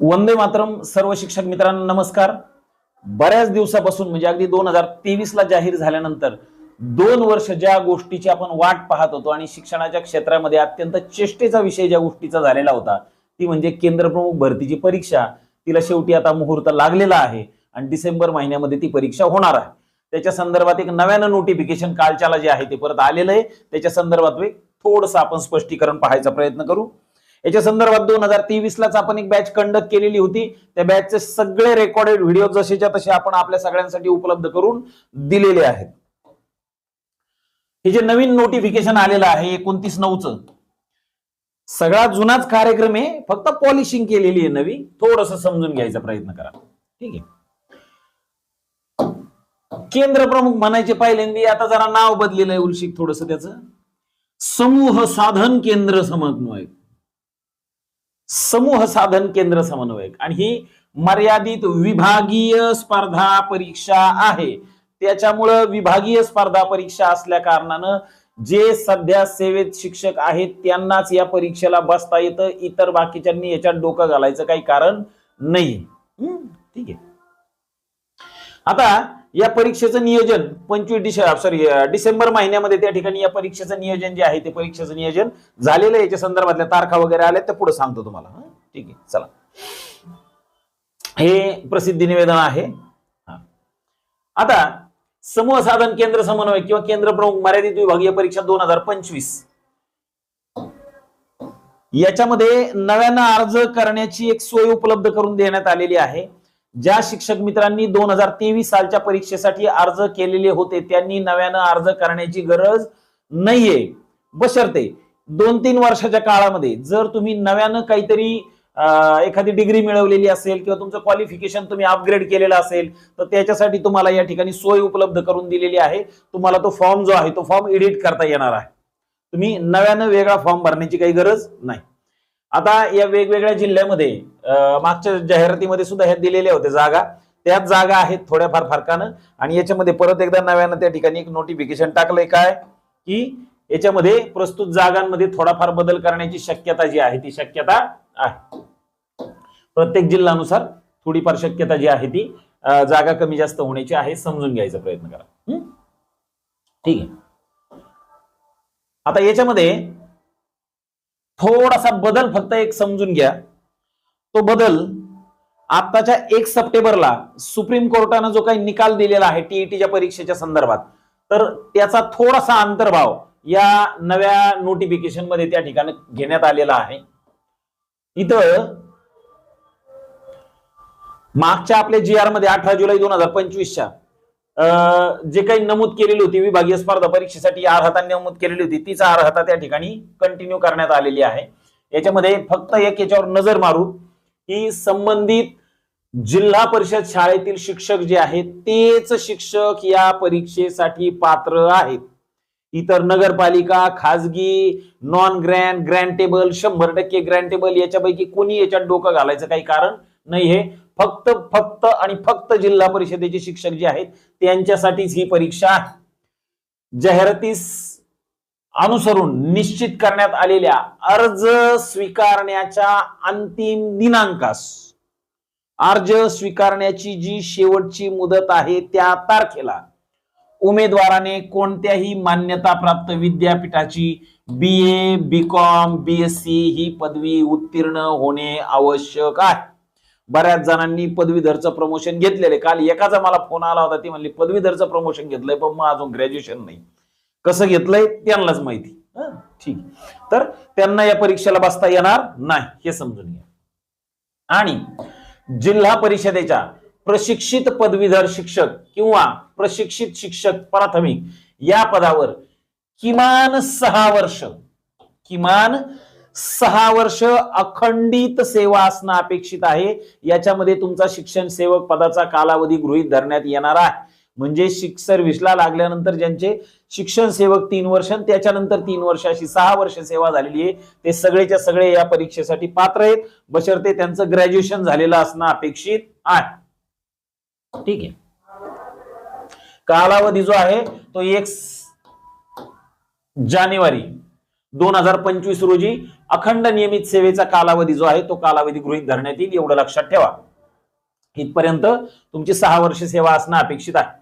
वंदे मातरम सर्व शिक्षक मित्रांनो नमस्कार. बऱ्याच दिवसापासून म्हणजे अगदी दोन हजार तेवीस ला जाहीर झाल्यानंतर दोन वर्ष ज्या गोष्टीची आपण वाट पाहत होतो आणि शिक्षणाच्या क्षेत्रामध्ये अत्यंत चेष्टेचा विषय ज्या गोष्टीचा झालेला होता ती म्हणजे केंद्रप्रमुख भरतीची परीक्षा. तिला शेवटी आता मुहूर्त लागलेला आहे आणि डिसेंबर महिन्यामध्ये ती परीक्षा होणार आहे. त्याच्या संदर्भात एक नव्यानं नोटिफिकेशन कालच्याला जे आहे ते परत आलेलं आहे. त्याच्या संदर्भात थोडंसं आपण स्पष्टीकरण पाहायचा प्रयत्न करू. याच्या संदर्भात दोन हजार तेवीस लाच आपण एक बॅच कंडक्ट केलेली होती. त्या बॅचचे सगळे रेकॉर्डेड व्हिडिओ जसेच्या तसे आपण आपल्या सगळ्यांसाठी उपलब्ध करून दिलेले आहेत. हे जे नवीन नोटिफिकेशन आलेलं आहे एकोणतीस नऊचं. सगळा जुनाच कार्यक्रम आहे फक्त पॉलिशिंग केलेली आहे नवी. थोडस समजून घ्यायचा प्रयत्न करा. ठीक आहे. केंद्र प्रमुख म्हणायचे पहिल्यांदी आता जरा नाव बदलेलं आहे उलशिक थोडस त्याचं. समूह साधन केंद्र समन्वयक समूह साधन केंद्र समन्वयक. आणि ही मर्यादित विभागीय स्पर्धा परीक्षा आहे. त्याच्यामुळं विभागीय स्पर्धा परीक्षा असल्या कारणानं जे सध्या सेवेत शिक्षक आहेत त्यांनाच या परीक्षेला बसता येतं. इतर बाकीच्यांनी याच्यात डोकं घालायचं काही कारण नाही. ठीक आहे. आता या परीक्षेचं नियोजन पंचवीस डिसे सॉरी डिसेंबर महिन्यामध्ये त्या ठिकाणी या परीक्षेचं नियोजन जे आहे ते परीक्षेचं नियोजन झालेलं आहे. याच्या संदर्भातल्या तारखा वगैरे आल्या तर पुढे सांगतो तुम्हाला. ठीक आहे चला. हे प्रसिद्धी निवेदन आहे. हा. आता समूह साधन केंद्र समन्वय किंवा केंद्र प्रमुख मर्यादित विभागीय परीक्षा दोन हजार पंचवीस. याच्यामध्ये नव्यानं अर्ज करण्याची एक सोय उपलब्ध करून देण्यात आलेली आहे. ज्या शिक्षक मित्रांनी दोन हजार तेवीस सालच्या परीक्षेसाठी अर्ज केलेले होते त्यांनी नव्यानं अर्ज करण्याची गरज नाहीये. बशर्ते दोन तीन वर्षाच्या काळामध्ये जर तुम्ही नव्यानं काहीतरी एखादी डिग्री मिळवलेली असेल किंवा तुमचं क्वालिफिकेशन तुम्ही अपग्रेड केलेलं असेल तर त्याच्यासाठी तुम्हाला या ठिकाणी सोय उपलब्ध करून दिलेली आहे. तुम्हाला तो फॉर्म जो आहे तो फॉर्म एडिट करता येणार आहे. तुम्ही नव्यानं वेगळा फॉर्म भरण्याची काही गरज नाही. आता या वेगवेगळ्या जिल्ह्यामध्ये मागच्या जाहिरातीमध्ये सुद्धा ह्या दिलेल्या होत्या जागा. त्याच जागा आहेत थोड्याफार फरकानं आणि याच्यामध्ये परत एकदा नव्यानं त्या ठिकाणी एक नोटिफिकेशन टाकलंय काय? की याच्यामध्ये प्रस्तुत जागांमध्ये थोडाफार बदल करण्याची शक्यता जी आहे ती शक्यता आहे. प्रत्येक जिल्ह्यानुसार थोडीफार शक्यता जी आहे ती जागा कमी जास्त होण्याची आहे समजून घ्यायचा प्रयत्न करा. ठीक आहे. आता याच्यामध्ये थोडासा बदल फक्त एक समजून घ्या. तो बदल आताच्या एक सप्टेंबरला सुप्रीम कोर्टानं जो काही निकाल दिलेला आहे टीईटीच्या परीक्षेच्या संदर्भात तर त्याचा थोडासा अंतर्भाव या नव्या नोटिफिकेशनमध्ये त्या ठिकाणी घेण्यात आलेला आहे. इथं मागच्या आपल्या जी आरमध्ये अठरा जुलै दोन हजार पंचवीसच्या जे काही नमूद केलेली होती विभागीय स्पर्धा परीक्षेसाठी अर्हता नमूद केलेली होती तीच अर्हता त्या ठिकाणी कंटिन्यू करण्यात आलेली आहे. याच्यामध्ये फक्त एक याच्यावर नजर मारू की संबंधित जिल्हा परिषद शाळेतील शिक्षक जे आहेत तेच शिक्षक या परीक्षेसाठी पात्र आहेत. इतर नगरपालिका खाजगी नॉन ग्रँड ग्रँटेबल शंभर टक्के ग्रँटेबल याच्यापैकी कोणी याच्यात डोकं घालायचं काही कारण नाही हे फक्त फक्त आणि फक्त जिल्हा परिषदेचे शिक्षक जे आहेत त्यांच्यासाठीच ही परीक्षा आहे. जाहिरातीस अनुसरून निश्चित करण्यात आलेल्या अर्ज स्वीकारण्याच्या अंतिम दिनांकास अर्ज स्वीकारण्याची जी शेवटची मुदत आहे त्या तारखेला उमेदवाराने कोणत्याही मान्यताप्राप्त विद्यापीठाची B A B com B S C ही पदवी उत्तीर्ण होणे आवश्यक आहे. बऱ्याच जणांनी पदवीधरचं प्रमोशन घेतलेले काल एकाचा मला फोन आला होता ती म्हणली पदवीधरचं प्रमोशन घेतलंय पण मग अजून ग्रॅज्युएशन नाही. कसं घेतलंय? त्यांनाच माहिती. ठीक. तर त्यांना या परीक्षेला बसता येणार नाही हे समजून घ्या. आणि जिल्हा परिषदेच्या प्रशिक्षित पदवीधर शिक्षक किंवा प्रशिक्षित शिक्षक प्राथमिक या पदावर किमान सहा वर्ष किमान सहा वर्ष अखंडित सेवा असणं अपेक्षित आहे. याच्यामध्ये तुमचा शिक्षण सेवक पदाचा कालावधी गृहीत धरण्यात येणार आहे. म्हणजे शिक सर्व्हिसला लागल्यानंतर ज्यांचे शिक्षण सेवक तीन वर्ष त्याच्यानंतर तीन वर्ष अशी सहा वर्ष सेवा झालेली आहे ते सगळेच्या सगळे या परीक्षेसाठी पात्र आहेत. बशर्ते त्यांचं ग्रॅज्युएशन झालेलं असणं अपेक्षित आहे. ठीक आहे. कालावधी जो आहे तो एक जानेवारी दोन हजार पंचवीस रोजी अखंड नियमित सेवेचा कालावधी जो आहे तो कालावधी गृहीत धरण्यात येईल एवढं लक्षात ठेवा. इथपर्यंत तुमची सहा वर्ष सेवा असणं अपेक्षित आहे.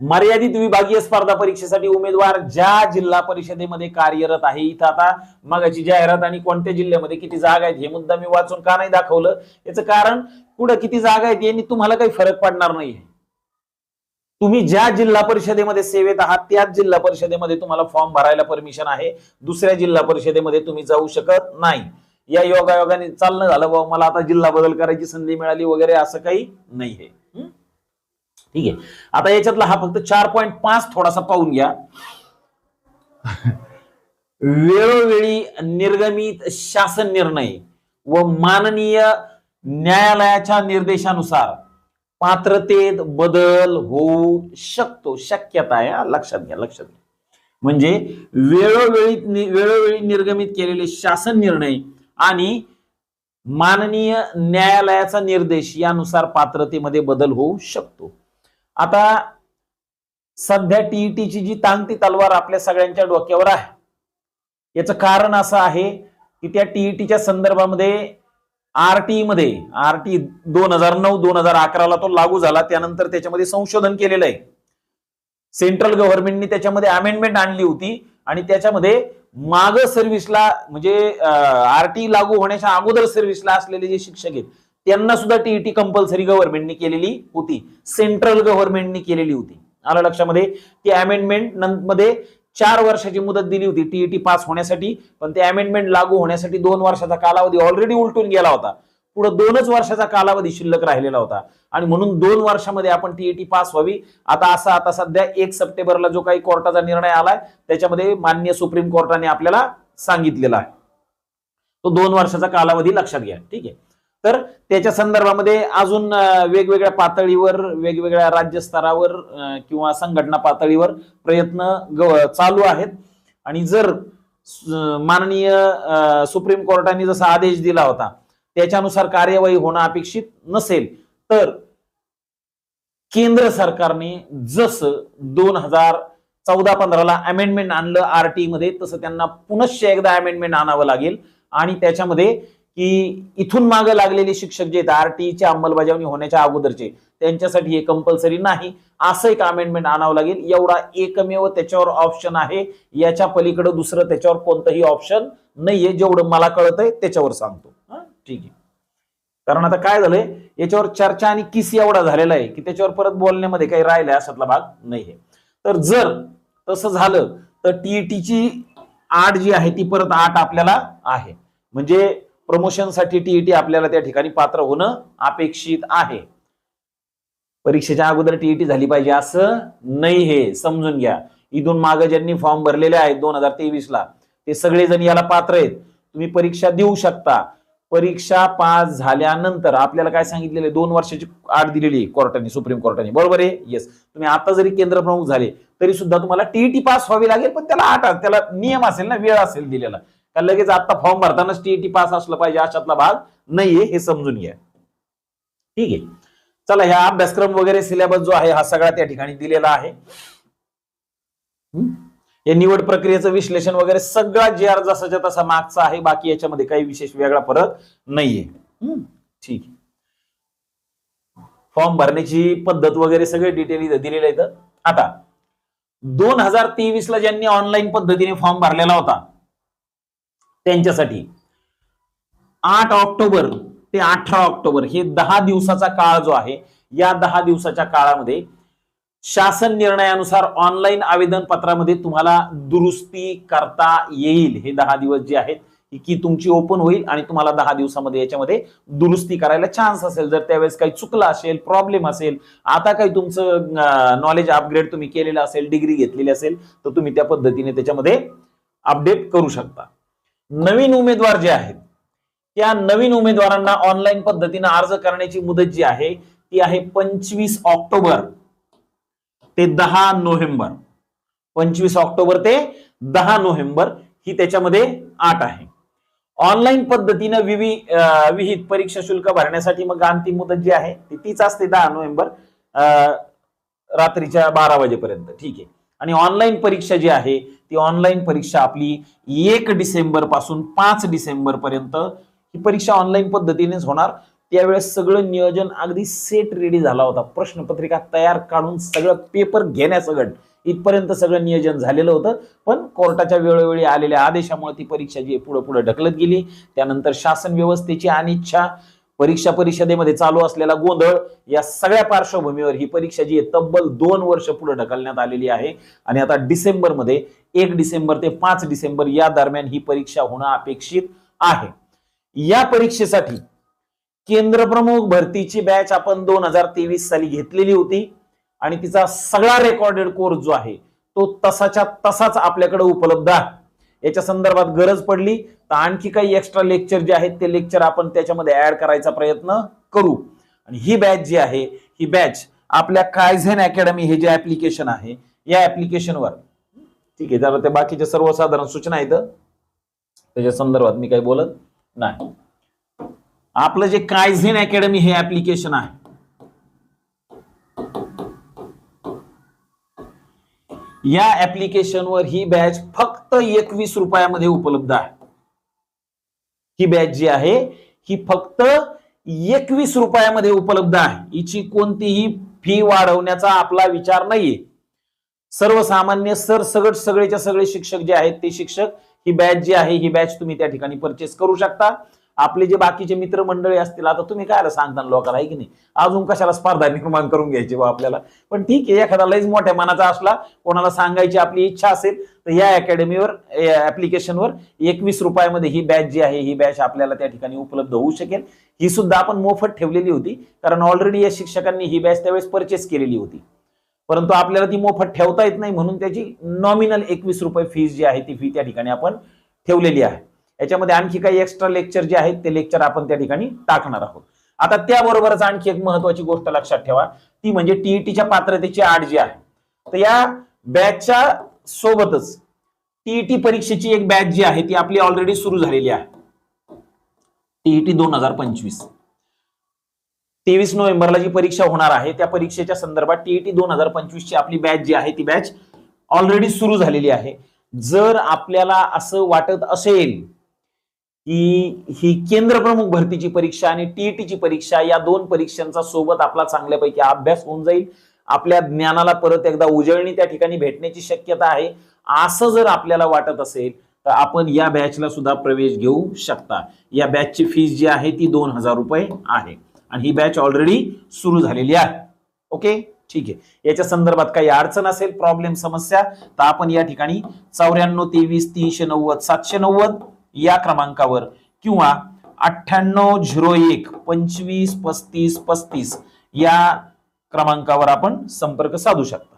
मर्यादित विभागीय स्पर्धा परीक्षेसाठी उमेदवार ज्या जिल्हा परिषदेमध्ये कार्यरत आहे इथं आता मगाची जाहिरात आणि कोणत्या जिल्ह्यामध्ये किती जागा आहेत हे मुद्दा मी वाचून का नाही दाखवलं? याचं कारण कुठं किती जागा आहेत यांनी तुम्हाला काही फरक पडणार नाही तुम्ही ज्या जिल्हा परिषदेमध्ये सेवेत आहात त्याच जिल्हा परिषदेमध्ये तुम्हाला फॉर्म भरायला परमिशन आहे. दुसऱ्या जिल्हा परिषदेमध्ये तुम्ही जाऊ शकत नाही. या योगायोगाने चालणं झालं बाबा मला आता जिल्हा बदल करायची संधी मिळाली वगैरे असं काही नाही आहे. ठीक आहे. आता याच्यातला हा फक्त चार पॉईंट पाच थोडासा पाहून घ्या. वेळोवेळी निर्गमित शासन निर्णय व माननीय न्यायालयाच्या निर्देशानुसार पात्रतेत बदल होऊ शकतो. शक्यता आहे लक्षात घ्या लक्षात घ्या. म्हणजे वेळोवेळी वेळोवेळी निर्गमित केलेले शासन निर्णय आणि माननीय न्यायालयाचा निर्देश यानुसार पात्रतेमध्ये बदल होऊ शकतो. आता सध्या टीईटीची जी तांगती तलवार आपल्या सगळ्यांच्या डोक्यावर आहे. याचं कारण असं आहे की त्या टीईटीच्या संदर्भामध्ये आरटी मध्ये आरटी दोन हजार नऊ दोन हजार अकराला तो लागू झाला. त्यानंतर त्याच्यामध्ये संशोधन केलेलं आहे. सेंट्रल गव्हर्नमेंटनी त्याच्यामध्ये अमेंडमेंट आणली होती. आणि त्याच्यामध्ये माग सर्व्हिसला म्हणजे आरटी लागू होण्याच्या अगोदर सर्व्हिसला असलेले जे शिक्षक आहेत त्यांना सुद्धा टीईटी कंपल्सरी गव्हर्नमेंटनी केलेली होती. सेंट्रल गव्हर्नमेंटनी केलेली होती. आलं लक्षामध्ये? ती अमेंडमेंटमध्ये चार वर्षाची मुदत दिली होती. टीईटी पास होण्यासाठी पण ते अमेंडमेंट लागू होण्यासाठी दोन वर्षाचा कालावधी ऑलरेडी उलटून गेला होता. पुढे दोनच वर्षाचा कालावधी शिल्लक राहिलेला होता. आणि म्हणून दोन वर्षामध्ये आपण टीईटी पास व्हावी. आता असा आता सध्या एक सप्टेंबरला जो काही कोर्टाचा निर्णय आलाय त्याच्यामध्ये मान्य सुप्रीम कोर्टाने आपल्याला सांगितलेला आहे. तो दोन वर्षाचा कालावधी लक्षात घ्या. ठीक आहे. तर त्याच्या संदर्भामध्ये अजून वेगवेगळ्या पातळीवर वेगवेगळ्या राज्यस्तरावर किंवा संघटना पातळीवर प्रयत्न चालू आहेत. आणि जर माननीय सुप्रीम कोर्टाने जसा आदेश दिला होता त्याच्यानुसार कार्यवाही होणं अपेक्षित नसेल तर केंद्र सरकारने जसं दोन हजार चौदा पंधराला अमेंडमेंट आणलं आरटी मध्ये तसं त्यांना पुनश्च एकदा अमेंडमेंट आणावं लागेल. आणि त्याच्यामध्ये की इथून मागे लागलेले शिक्षक जे आहेत आरटीईची अंमलबजावणी होण्याच्या अगोदरचे त्यांच्यासाठी हे कंपल्सरी नाही. असं एक अमेंडमेंट आणावं लागेल. एवढा एकमेव त्याच्यावर ऑप्शन आहे. याच्या पलीकडे दुसरं त्याच्यावर कोणतंही ऑप्शन नाहीये. जेवढं मला कळतंय त्याच्यावर सांगतो. ठीक आहे. कारण आता काय झालंय? याच्यावर चर्चा आणि किस एवढा झालेला आहे की त्याच्यावर परत बोलण्यामध्ये काही राहिलाय असातला भाग नाहीये. तर जर तसं झालं तर टीईटीची आठ जी आहे ती परत आठ आपल्याला आहे. म्हणजे प्रमोशनसाठी टीईटी आपल्याला त्या ठिकाणी पात्र होणं अपेक्षित आहे. परीक्षेच्या अगोदर टीईटी झाली पाहिजे असं नाही हे. समजून घ्या. इथून मागे ज्यांनी फॉर्म भरलेले आहेत दोन हजार तेवीस ला ते सगळेजण याला पात्र आहेत. तुम्ही परीक्षा देऊ शकता. परीक्षा पास झाल्यानंतर आपल्याला काय सांगितलेलं आहे? दोन वर्षाची आठ दिलेली कोर्टाने सुप्रीम कोर्टाने. बरोबर आहे? येस तुम्ही आता जरी केंद्र प्रमुख झाले तरी सुद्धा तुम्हाला टीईटी पास व्हावी लागेल पण त्याला आठ त्याला नियम असेल ना वेळ असेल दिलेला. का लगेच आता फॉर्म भरतानाच टीईटी पास असलं पाहिजे अशातला भाग नाहीये हे समजून घ्या. ठीक आहे. चला ह्या अभ्यासक्रम वगैरे सिलेबस जो आहे हा सगळा त्या ठिकाणी दिलेला आहे. या निवड प्रक्रियेचं विश्लेषण वगैरे सगळा जे आर जसाच्या तसा मागचा आहे बाकी याच्यामध्ये काही विशेष वेगळा फरक नाहीये. हम्म? ठीक आहे. फॉर्म भरण्याची पद्धत वगैरे सगळे डिटेल इथं दिलेलं आहेत. आता दोन हजार तेवीस ला ज्यांनी ऑनलाईन पद्धतीने फॉर्म भरलेला होता त्यांच्यासाठी. आठ ऑक्टोबर ते अठरा ऑक्टोबर हे दहा दिवसाचा काळ जो आहे या दहा दिवसाच्या काळामध्ये शासन निर्णयानुसार ऑनलाईन आवेदन पत्रामध्ये तुम्हाला दुरुस्ती करता येईल हे दहा दिवस जे आहेत की तुमची ओपन होईल आणि तुम्हाला दहा दिवसामध्ये याच्यामध्ये दुरुस्ती करायला चान्स असेल. जर त्यावेळेस काही चुकलं असेल प्रॉब्लेम असेल आता काही तुमचं नॉलेज अपग्रेड तुम्ही केलेलं असेल डिग्री घेतलेली असेल तर तुम्ही त्या पद्धतीने त्याच्यामध्ये अपडेट करू शकता. नवीन उमेदवार जे आहेत त्या नवीन उमेदवारांना ऑनलाईन पद्धतीनं अर्ज करण्याची मुदत जी आहे ती आहे पंचवीस ऑक्टोबर ते दहा नोव्हेंबर. पंचवीस ऑक्टोबर ते दहा नोव्हेंबर ही त्याच्यामध्ये आठ आहे. ऑनलाईन पद्धतीनं विवि विहित परीक्षा शुल्क भरण्यासाठी मग अंतिम मुदत जी आहे ती तीच असते दहा नोव्हेंबर अं, रात्रीच्या बारा वाजेपर्यंत. ठीक आहे. आणि ऑनलाईन परीक्षा जी आहे ती ऑनलाईन परीक्षा आपली एक डिसेंबरपासून पाच डिसेंबर पर्यंत ही परीक्षा ऑनलाईन पद्धतीनेच होणार. त्यावेळेस सगळं नियोजन अगदी सेट रेडी झाला होता. प्रश्नपत्रिका तयार काढून सगळं पेपर घेण्यासगट इथपर्यंत सगळं नियोजन झालेलं होतं. पण कोर्टाच्या वेळोवेळी आलेल्या आदेशामुळे ती परीक्षा जी पुढे पुढे ढकलत गेली. त्यानंतर शासन व्यवस्थेची अनिच्छा परीक्षा परिषदेमध्ये चालू असलेला गोंधळ या सगळ्या पार्श्वभूमीवर ही परीक्षा जी आहे तब्बल दोन वर्ष पुढे ढकलण्यात आलेली आहे. आणि आता डिसेंबरमध्ये एक डिसेंबर ते पाच डिसेंबर या दरम्यान ही परीक्षा होणं अपेक्षित आहे. या परीक्षेसाठी केंद्रप्रमुख भरतीची बॅच आपण दोन हजार तेवीस साली घेतलेली होती. आणि तिचा सगळा रेकॉर्डेड कोर्स जो आहे तो तसाच्या तसाच आपल्याकडे उपलब्ध आहे. याच्या संदर्भात गरज पडली तर आणखी काही एक्स्ट्रा लेक्चर जे आहेत ते लेक्चर आपण त्याच्यामध्ये ऍड करायचा प्रयत्न करू. आणि ही बॅच जी आहे ही बॅच आपल्या कायझेन अकॅडमी हे जे ऍप्लिकेशन आहे या ऍप्लिकेशनवर ठीक आहे त्याला ते बाकीच्या सर्वसाधारण सूचना आहेत. त्याच्या संदर्भात मी काही बोलत नाही. आपलं जे कायझेन अकॅडमी हे ऍप्लिकेशन आहे या ऍप्लिकेशनवर ही बॅच फक्त एकवीस रुपयामध्ये उपलब्ध आहे. ही बॅच जी आहे ही फक्त एकवीस रुपयामध्ये उपलब्ध आहे. हिची कोणतीही फी वाढवण्याचा आपला विचार नाहीये. सर्वसामान्य सरसगट सगळेच्या सगळे शिक्षक जे आहेत ते शिक्षक ही बॅच जी आहे ही बॅच तुम्ही त्या ठिकाणी परचेस करू शकता. आपले जे बाकीचे मित्र मंडळी असतील आता तुम्ही काय सांगता लोकांना आहे की नाही? अजून कशाला स्पर्धा निर्माण करून घ्यायची बा आपल्याला? पण ठीक आहे एखादा लईच मोठ्या मनाचा असला कोणाला सांगायची आपली इच्छा असेल तर या अकॅडमीवर ऍप्लिकेशनवर एकवीस रुपयामध्ये ही बॅच जी आहे ही बॅच आपल्याला त्या ठिकाणी उपलब्ध होऊ शकेल. ही सुद्धा आपण मोफत ठेवलेली होती कारण ऑलरेडी या शिक्षकांनी ही बॅच त्यावेळेस परचेस केलेली होती. परंतु आपल्याला ती मोफत ठेवता येत नाही म्हणून त्याची नॉमिनल एकवीस रुपये फीस जी आहे ती फी त्या ठिकाणी आपण ठेवलेली आहे. याच्यामध्ये आणखी काही एक्स्ट्रा लेक्चर जे आहेत ते लेक्चर आपण त्या ठिकाणी टाकणार आहोत. आता त्याबरोबरच आणखी एक महत्वाची गोष्ट लक्षात ठेवा. ती म्हणजे टीईटीच्या पात्रतेची आड जी आहे. तर या बॅचच्या सोबतच टीईटी परीक्षेची एक बॅच जी आहे ती आपली ऑलरेडी सुरू झालेली आहे. टीईटी दोन हजार पंचवीस. तेवीस नोव्हेंबरला जी परीक्षा होणार आहे त्या परीक्षेच्या संदर्भात टीईटी दोन हजार पंचवीस ची आपली बॅच जी आहे ती बॅच ऑलरेडी सुरू झालेली आहे. जर आपल्याला असं वाटत असेल की ही केंद्र प्रमुख भरतीची परीक्षा आणि टीईटीची परीक्षा या दोन परीक्षांचा सोबत आपला चांगल्यापैकी अभ्यास होऊन जाईल. आपल्या ज्ञानाला परत एकदा उजळणी त्या ठिकाणी भेटण्याची शक्यता आहे. असं जर आपल्याला वाटत असेल तर आपण या बॅचला सुद्धा प्रवेश घेऊ शकता. या बॅचची फीस जी आहे ती दोन हजार रुपये आहे. आणि ही बॅच ऑलरेडी सुरू झालेली आहे. ओके? ठीक आहे. याच्या संदर्भात काही अडचण असेल प्रॉब्लेम समस्या तर आपण या ठिकाणी चौऱ्याण्णव तेवीस तीनशे नव्वद सातशे नव्वद या क्रमांकावर किंवा अठ्ठ्याण्णव झिरो एक पंचवीस पस्तीस पस्तीस या क्रमांकावर आपण संपर्क साधू शकता.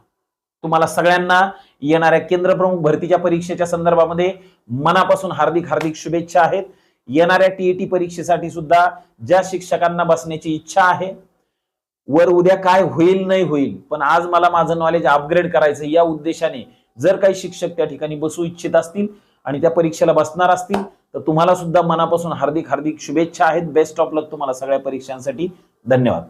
तुम्हाला सगळ्यांना येणाऱ्या केंद्रप्रमुख भरतीच्या परीक्षेच्या संदर्भामध्ये मनापासून हार्दिक हार्दिक शुभेच्छा आहेत. येणाऱ्या टीईटी परीक्षेसाठी सुद्धा ज्या शिक्षकांना बसण्याची इच्छा आहे वर उद्या काय होईल नाही होईल पण आज मला माझं नॉलेज अपग्रेड करायचं या उद्देशाने जर काही शिक्षक त्या ठिकाणी बसू इच्छित असतील आणि त्या परीक्षेला बसणार असतील तर तुम्हाला सुद्धा मनापासून हार्दिक हार्दिक शुभेच्छा आहेत. बेस्ट ऑफ लक तुम्हाला सगळ्या परीक्षांसाठी. धन्यवाद.